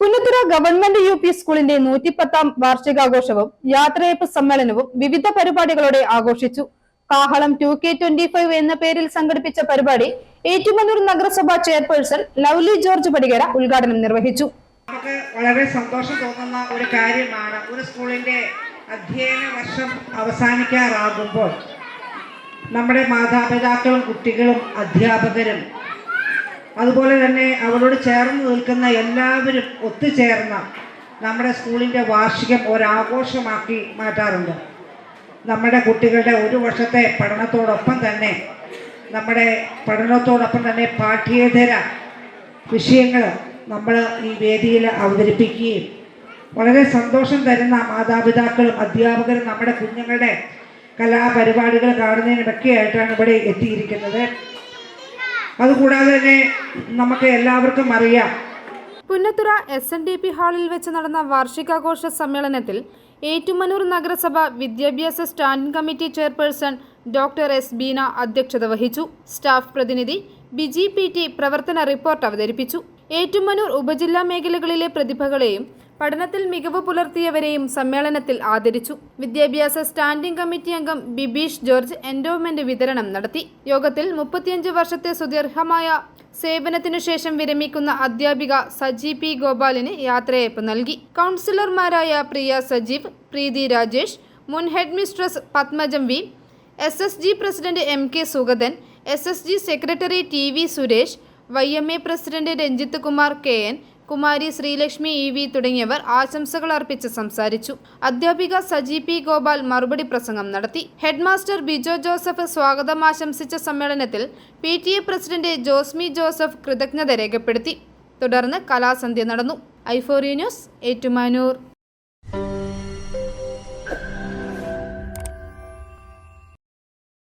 Punnathura government U P സ്കൂളിന്റെ നൂറ്റിപ്പത്താം വാർഷികാഘോഷവും യാത്രയപ്പ് സമ്മേളനവും വിവിധ പരിപാടികളോടെ ആഘോഷിച്ചു. കാഹളം ടു കെ ട്വന്റി ഫൈവ് എന്ന പേരിൽ സംഘടിപ്പിച്ച പരിപാടി ഏറ്റുമന്നൂർ നഗരസഭാ ചെയർപേഴ്സൺ ലവ്ലി ജോർജ് പടികര ഉദ്ഘാടനം നിർവഹിച്ചു. നമുക്ക് വളരെ സന്തോഷം തോന്നുന്ന ഒരു കാര്യമാണ് ഒരു സ്കൂളിന്റെ അധ്യയന വർഷം അവസാനിക്കാറാകുമ്പോൾ നമ്മുടെ മാതാപിതാക്കളും കുട്ടികളും അധ്യാപകരും അതുപോലെ തന്നെ അവളോട് ചേർന്ന് നിൽക്കുന്ന എല്ലാവരും ഒത്തുചേർന്ന് നമ്മുടെ സ്കൂളിന്റെ വാർഷികം ഒരാഘോഷമാക്കി മാറ്റാറുണ്ട്. നമ്മുടെ കുട്ടികളുടെ ഒരു വർഷത്തെ പഠനത്തോടൊപ്പം തന്നെ നമ്മുടെ പഠനത്തോടൊപ്പം തന്നെ പാഠ്യേതര വിഷയങ്ങൾ നമ്മൾ ഈ വേദിയിൽ അവതരിപ്പിക്കുകയും വളരെ സന്തോഷം തരുന്ന മാതാപിതാക്കളും അധ്യാപകരും നമ്മുടെ കുഞ്ഞുങ്ങളുടെ കലാപരിപാടികൾ കാണുന്നതിനൊക്കെ ആയിട്ടാണ് ഇവിടെ എത്തിയിരിക്കുന്നത്. അതുകൂടാതെ തന്നെ നമുക്ക് എല്ലാവർക്കും അറിയാം. Punnathura S N D P ഹാളിൽ വെച്ച് നടന്ന വാർഷികാഘോഷ സമ്മേളനത്തിൽ ഏറ്റുമനൂർ നഗരസഭ വിദ്യാഭ്യാസ standing committee chairperson doctor S Beena അധ്യക്ഷത വഹിച്ചു. സ്റ്റാഫ് പ്രതിനിധി ബിജി പി ടി പ്രവർത്തന റിപ്പോർട്ട് അവതരിപ്പിച്ചു. ഏറ്റുമനൂർ ഉപജില്ലാ മേഖലകളിലെ പ്രതിഭകളെയും പഠനത്തിൽ മികവ് പുലർത്തിയവരെയും സമ്മേളനത്തിൽ ആദരിച്ചു. വിദ്യാഭ്യാസ സ്റ്റാൻഡിംഗ് കമ്മിറ്റി അംഗം ബിബീഷ് ജോർജ് എൻഡോവ്മെന്റ് വിതരണം നടത്തി. യോഗത്തിൽ മുപ്പത്തിയഞ്ച് വർഷത്തെ സുദീർഘമായ സേവനത്തിനു ശേഷം വിരമിക്കുന്ന അധ്യാപിക സജി പി ഗോപാലിന് യാത്രയയപ്പ് നൽകി. കൗൺസിലർമാരായ പ്രിയ സജീവ് പ്രീതി രാജേഷ് മുൻ headmistress Padmajam V S S G president M K Sugathan S S G secretary T V Suresh Y M A president Ranjith Kumar K N Kumari Sreelakshmi E V തുടങ്ങിയവർ ആശംസകൾ അർപ്പിച്ച് സംസാരിച്ചു. അധ്യാപിക സജി പി ഗോപാൽ മറുപടി പ്രസംഗം നടത്തി. ഹെഡ്മാസ്റ്റർ ബിജോ ജോസഫ് സ്വാഗതം ആശംസിച്ച സമ്മേളനത്തിൽ P T A president Josmi Joseph കൃതജ്ഞത രേഖപ്പെടുത്തി. തുടർന്ന് കലാസന്ധ്യ നടന്നു. ഐഫോറിയ ന്യൂസ് ഏറ്റുമാനൂർ.